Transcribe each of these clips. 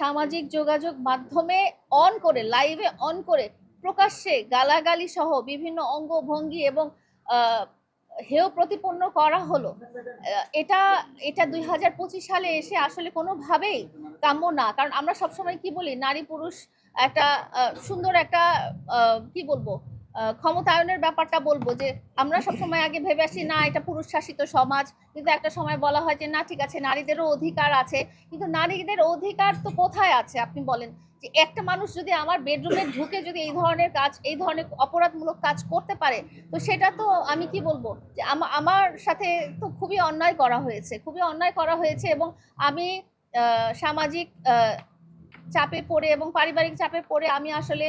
সামাজিক যোগাযোগ মাধ্যমে অন করে লাইভে অন করে প্রকাশ্যে গালাগালি সহ বিভিন্ন অঙ্গভঙ্গি এবং হেয় প্রতিপন্ন করা হলো। এটা এটা দুই হাজার পঁচিশ সালে এসে আসলে কোনোভাবেই কাম্য না। কারণ আমরা সবসময় কি বলি নারী পুরুষ একটা সুন্দর একটা কি বলব ক্ষমতায়নের ব্যাপারটা বলব যে আমরা সবসময় আগে ভেবে আসি, না, এটা পুরুষ শাসিত সমাজ। কিন্তু একটা সময় বলা হয় যে, না, ঠিক আছে, নারীদেরও অধিকার আছে। কিন্তু নারীদের অধিকার তো কোথায় আছে, আপনি বলেন? যে একটা মানুষ যদি আমার বেডরুমে ঢুকে যদি এই ধরনের কাজ, এই ধরনের অপরাধমূলক কাজ করতে পারে, তো সেটা তো আমি কি বলব? যে আমা- আমার সাথে তো খুবই অন্যায় করা হয়েছে, খুবই অন্যায় করা হয়েছে এবং আমি সামাজিক চাপে পড়ে এবং পারিবারিক চাপে পড়ে আমি আসলে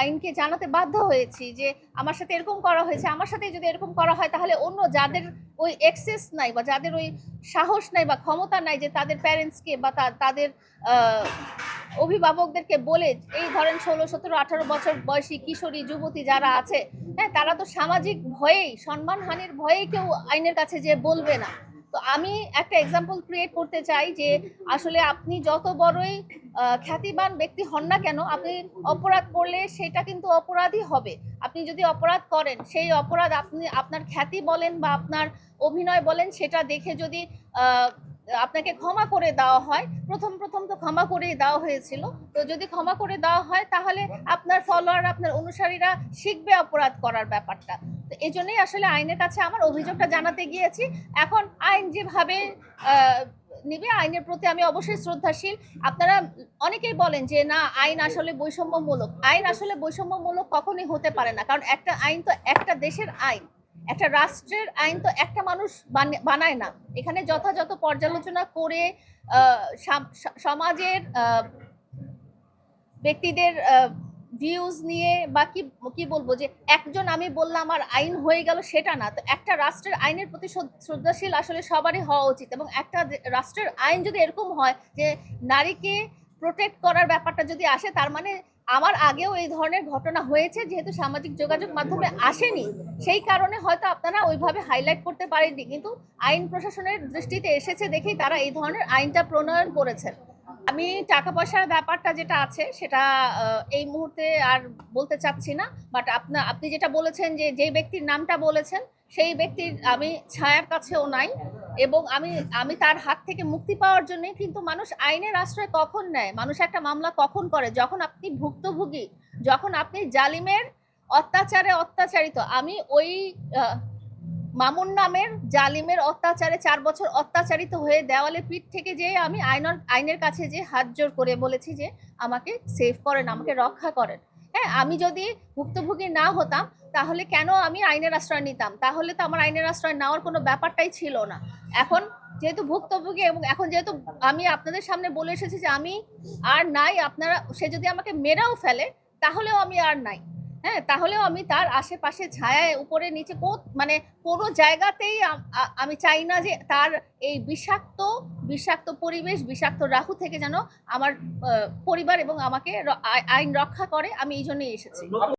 আইনকে জানাতে বাধ্য হয়েছি যে আমার সাথে এরকম করা হয়েছে, আমার সাথে যদি এরকম করা হয় তাহলে অন্য যাদের ওই এক্সেস নাই বা যাদের ওই সাহস নাই বা ক্ষমতা নাই যে তাদের প্যারেন্টসকে বা তাদের অভিভাবকদেরকে বলে এই ধরেন ষোলো, সতেরো, আঠারো বছর বয়সী কিশোরী, যুবতী যারা আছে হ্যাঁ তারা তো সামাজিক ভয়েই, সম্মানহানির ভয়েই কেউ আইনের কাছে যে বলবে না। তো আমি একটা এক্সাম্পল ক্রিয়েট করতে চাই যে আসলে আপনি যত বড়ই খ্যাতিবান ব্যক্তি হন না কেন, আপনি অপরাধ করলে সেটা কিন্তু অপরাধই হবে। আপনি যদি অপরাধ করেন, সেই অপরাধ আপনি, আপনার খ্যাতি বলেন বা আপনার অভিনয় বলেন, সেটা দেখে যদি আপনাকে ক্ষমা করে দেওয়া হয়, প্রথম প্রথম তো ক্ষমা করেই দেওয়া হয়েছিল। তো যদি ক্ষমা করে দেওয়া হয়, তাহলে আপনার ফলোয়ার আপনার অনুসারীরা শিখবে অপরাধ করার ব্যাপারটা। তো এই জন্যই আসলে আইনের কাছে আমার অভিযোগটা জানাতে গিয়েছি। এখন আইন যেভাবে নিবে, আইনের প্রতি আমি অবশ্যই শ্রদ্ধাশীল। আপনারা অনেকেই বলেন যে, না, আইন আসলে বৈষম্যমূলক। আইন আসলে বৈষম্যমূলক কখনোই হতে পারে না। কারণ একটা আইন তো একটা দেশের আইন। একটা রাষ্ট্রের আইন তো একটা মানুষ বানি- বানায় না। এখানে যথাযথ পর্যালোচনা করে সমাজের ব্যক্তিদের ভিউজ নিয়ে বা কি কি বলব যে একজন আমি বললাম আর আইন হয়ে গেল সেটা না। তো একটা রাষ্ট্রের আইনের প্রতি শ্রদ্ধাশীল আসলে সবারই হওয়া উচিত এবং একটা রাষ্ট্রের আইন যদি এরকম হয় যে নারীকে প্রোটেক্ট করার ব্যাপারটা যদি আসে, তার মানে আমার আগেও এই ধরনের ঘটনা হয়েছে, যেহেতু সামাজিক যোগাযোগ মাধ্যমে আসেনি। সেই কারণে হয়তো আপনারা ওইভাবে হাইলাইট করতে পারেননি। কিন্তু আইন প্রশাসনের দৃষ্টিতে এসেছে দেখেই তারা এই ধরনের আইনটা প্রণয়ন করেছেন। আমি টাকা পয়সার ব্যাপারটা যেটা আছে, সেটা এই মুহূর্তে আর বলতে চাচ্ছি না বাট আপনা, আপনি যেটা বলেছেন যে, যেই ব্যক্তির নামটা বলেছেন, সেই ব্যক্তির আমি ছায়ার কাছেও নাই এবং আমি আমি তার হাত থেকে মুক্তি পাওয়ার জন্য কিন্তু মানুষ আইনের আশ্রয় কখন নেয়? মানুষ একটা মামলা কখন করে? যখন আপনি ভুক্তভোগী, যখন আপনি জালিমের অত্যাচারে অত্যাচারিত, আমি ওই মামুন নামের জালিমের অত্যাচারে চার বছর অত্যাচারিত হয়ে দেওয়ালে পিঠ থেকে যে আমি আইনের আইনের কাছে যে হাত জোর করে বলেছি যে আমাকে সেভ করেন, আমাকে রক্ষা করেন। হ্যাঁ আমি যদি ভুক্তভোগী না হতাম, তাহলে কেন আমি আইনের আশ্রয় নিতাম? তাহলে তো আমার আইনের আশ্রয় নেওয়ার কোনো ব্যাপারটাই ছিল না। এখন যেহেতু ভুক্তভোগী এবং এখন যেহেতু আমি আপনাদের সামনে বলে এসেছি যে আমি আর নাই, আপনারা সে যদি আমাকে মেরাও ফেলে, তাহলেও আমি আর নাই। হ্যাঁ তাহলেও আমি তার আশেপাশে ছায়ায়, উপরে, নিচে কো মানে কোনো জায়গাতেই আমি চাই না যে তার এই বিষাক্ত বিষাক্ত পরিবেশ, বিষাক্ত রাহু থেকে যেন আমার পরিবার এবং আমাকে আই- আইন রক্ষা করে। আমি এই জন্যই এসেছি।